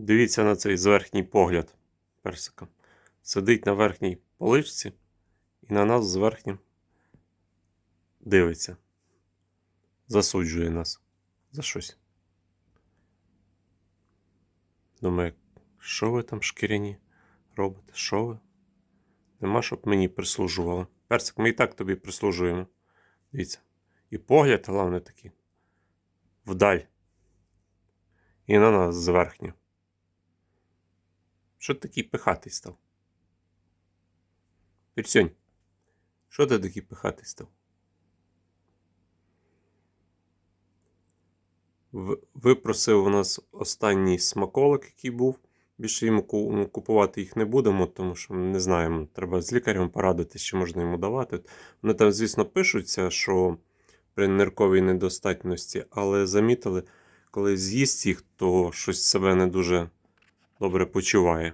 Дивіться на цей зверхній погляд персика. Сидить на верхній поличці і на нас зверхнім дивиться. Засуджує нас за щось. Думає, що ви там шкіряні робите? Що ви? Нема, щоб мені прислужували. Персик, ми і так тобі прислужуємо. Дивіться. І погляд, головне такий. Вдаль. І на нас зверхньо. Що ти такий пихатий став? Пірсьонь, що ти такий пихатий став? Випросив у нас останній смаколик, який був. Більше йому купувати їх не будемо, тому що ми не знаємо. Треба з лікарем порадитись, чи можна йому давати. Вони там, звісно, пишуться, що при нирковій недостатності, але замітили, коли з'їсть їх, то щось себе не дуже добре почуває.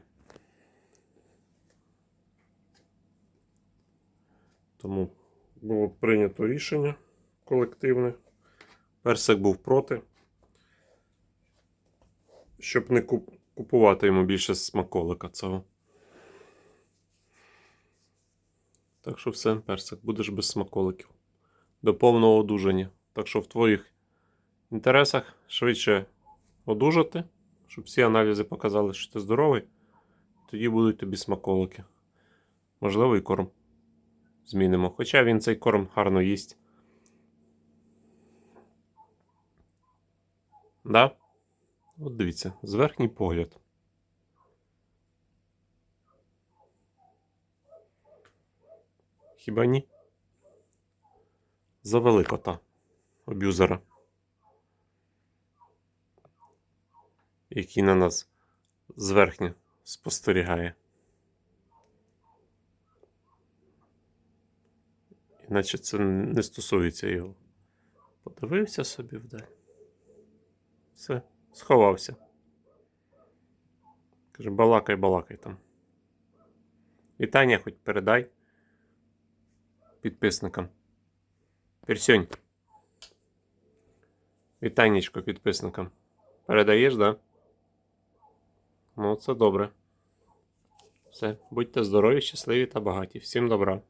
Тому було прийнято рішення колективне. Персик був проти. Щоб не купувати йому більше смаколика цього. Так що все, персик, будеш без смаколиків. До повного одужання. Так що в твоїх інтересах швидше одужати, щоб всі аналізи показали, що ти здоровий. Тоді будуть тобі смаколики. Можливо, і корм змінимо. Хоча він цей корм гарно їсть. Да? От дивіться, зверхній погляд. Хіба ні? Завели кота аб'юзера. Який на нас зверхньо спостерігає. Іначе це не стосується його. Подивився собі вдаль. Все, сховався. Каже, балакай, балакай там. Вітання хоч передай підписникам. Персьонь. Вітаннячко підписникам. Передаєш, да? Ну, це добре. Все, будьте здорові, щасливі та багаті. Всім добра.